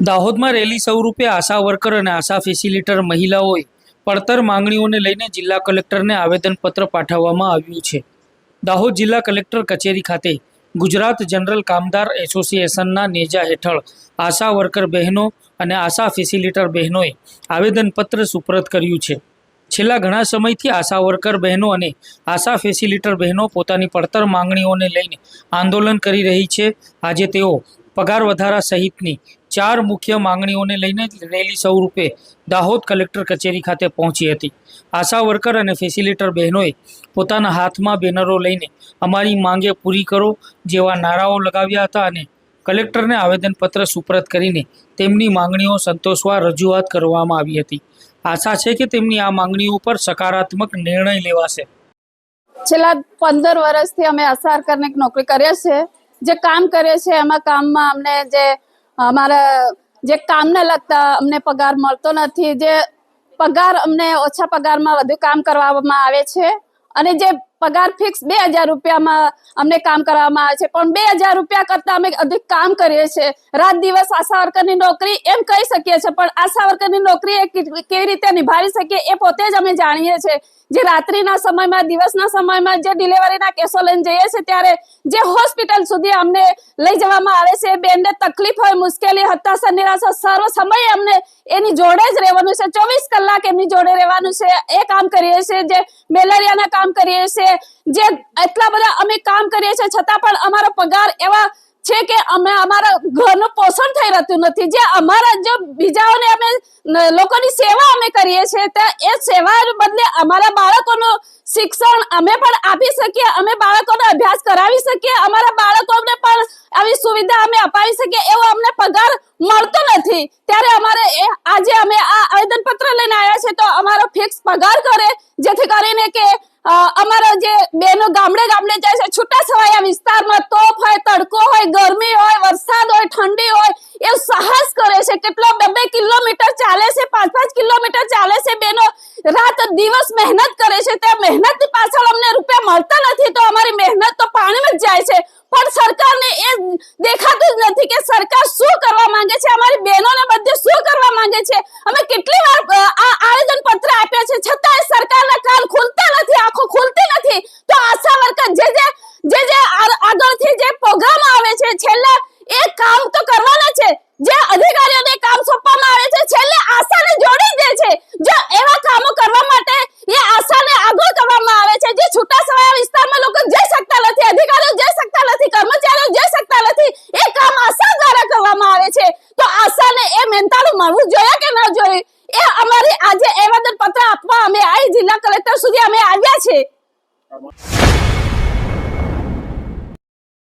દાહોદમાં રેલી સ્વરૂપે આશા વર્કર અને આશા ફેસિલિટર મહિલાઓએ પડતર માંગણીઓને લઈને જિલ્લા કલેક્ટરને આવેદનપત્ર પાઠવવામાં આવ્યું છે. દાહોદ જિલ્લા કલેક્ટર કચેરી ખાતે ગુજરાત જનરલ કામદાર એસોસિએશનના નેજા હેઠળ આશા વર્કર બહેનો અને આશા ફેસિલિટર બહેનોએ આવેદનપત્ર સુપરત કર્યું છે. છેલ્લા ઘણા સમયથી આશા વર્કર બહેનો અને આશા ફેસિલિટર બહેનો પોતાની પડતર માંગણીઓને લઈને આંદોલન કરી રહી છે. આજે તેઓ પગાર વધારા સહિતની ચાર મુખ્ય માંગણીઓને લઈને રેલી સ્વરૂપે દાહોદ કલેક્ટર કચેરી ખાતે પહોંચી હતી. આશા વર્કર અને ફેસિલિટર બહેનોએ પોતાના હાથમાં બેનરો લઈને અમારી માંગે પૂરી કરો જેવા નારાઓ લગાવ્યા હતા અને કલેક્ટરને આવેદનપત્ર સુપરત કરીને તેમની માંગણીઓ સંતોષવા રજૂઆત કરવામાં આવી હતી. આશા છે કે તેમની આ માંગણીઓ પર સકારાત્મક નિર્ણય લેવાશે. છેલ્લા પંદર વર્ષથી અમે અસાર કરીને એક નોકરી કરીએ છીએ જે કામ કરીએ છીએ એમાં કામમાં અમને જે અમારા જે કામને લગતા અમને પગાર મળતો નથી, જે પગાર અમને ઓછા પગારમાં વધુ કામ કરવામાં આવે છે અને જે પગાર ફિક્સ બે હજાર રૂપિયામાં અમને કામ કરવામાં આવે છે. પણ બે હજાર રૂપિયા કરતા અમે અધિક કામ કરીએ છીએ. રાત દિવસ આશા વર્કરની નોકરી એમ કહી શકીએ છીએ, પણ આશા વર્કરની નોકરી એ કેવી રીતે નિભાવી શકીએ એ પોતે જ અમે જાણીએ છીએ. જે રાત્રિના સમયમાં, દિવસના સમયમાં જે ડિલિવરીના કેસો લઈને જઈએ છીએ, ત્યારે જે હોસ્પિટલ સુધી અમને લઈ જવામાં આવે છે બેનને તકલીફ હોય, મુશ્કેલી, હતાશા, નિરાશા સર્વ સમયે અમને એની જોડે જ રહેવાનું છે. ચોવીસ કલાક એમની જોડે રહેવાનું છે. એ કામ કરીએ છીએ. જે મેલેરિયાના કામ કરીએ છીએ જે એટલા બધા અમે કામ કરીએ છીએ, છતાં પણ અમારો પગાર એવા છે કે અમે અમારા ઘરનું પોષણ થઈ રહેતું નથી. જે અમારા જો બીજાઓને અમે લોકોની સેવા અમે કરીએ છીએ, તો એ સેવા બદલે અમારા બાળકોનું શિક્ષણ અમે પણ આપી શકીએ, અમે બાળકોને અભ્યાસ કરાવી શકીએ, અમારા બાળકોને પણ આવી સુવિધા અમે અપાવી શકીએ, એવો અમને પગાર મળતો નથી. ત્યારે અમારે આજે અમે આ આવેદનપત્ર લઈને આવ્યા છે, તો અમારો ફિક્સ પગાર કરે, જેથી કરીને કે અમારા જે બેનો ગામડે ગામડે જાય છે, છૂટા છવાયા વિસ્તારમાં તોપ હોય, તડકો હોય, ગરમી હોય, વરસાદ હોય, ઠંડી હોય, એ સાહસ કરે છે. કેટલો બે બે કિલોમીટર ચાલે છે, પાંચ પાંચ કિલોમીટર ચાલે છે બેનો. રાત દિવસ મહેનત કરે છે, તે મહેનતની પાછળ અમને રૂપિયા મળતા નથી, તો અમારી મહેનત તો પાણીમાં જ જાય છે. પણ સરકારને એ દેખાતું જ નથી કે સરકાર શું કરવા માંગે છે, અમારી બહેનોને બધે શું કરવા માંગે છે? અમે કેટલી વાર આ આવેદન પત્ર આપ્યા છે, છતાંય સરકારના કાન ખુલતા નથી આંખો ખુલતી નથી તો આશા વર્કર જે જે જે જે આ- આગળથી જે પ્રોગ્રામ આવે છે છેલ્લે એ કામ તો કરવાના છે જે અધિકારીઓને કામ સોંપવામાં આવે છે છેલ્લે આશાને જોડી દે છે જો એવા કામો કરવા માટે એ આશાને આગળ કરવામાં આવે છે જે છવાયા વિસ્તારમાં લોકો જઈ શકતા નથી, અધિકારીઓ જઈ શકતા નથી, કર્મચારીઓ જઈ શકતા નથી. એ કામ આશા દ્વારા કરવામાં આવે છે. તો આશાને એ મહેનતાણું મળવું જોઈએ કે ન જોઈએ? એ અમારી આજે આવેદન પત્ર આપવા અમે આ જિલ્લા કલેક્ટર સુધી અમે આવ્યા છે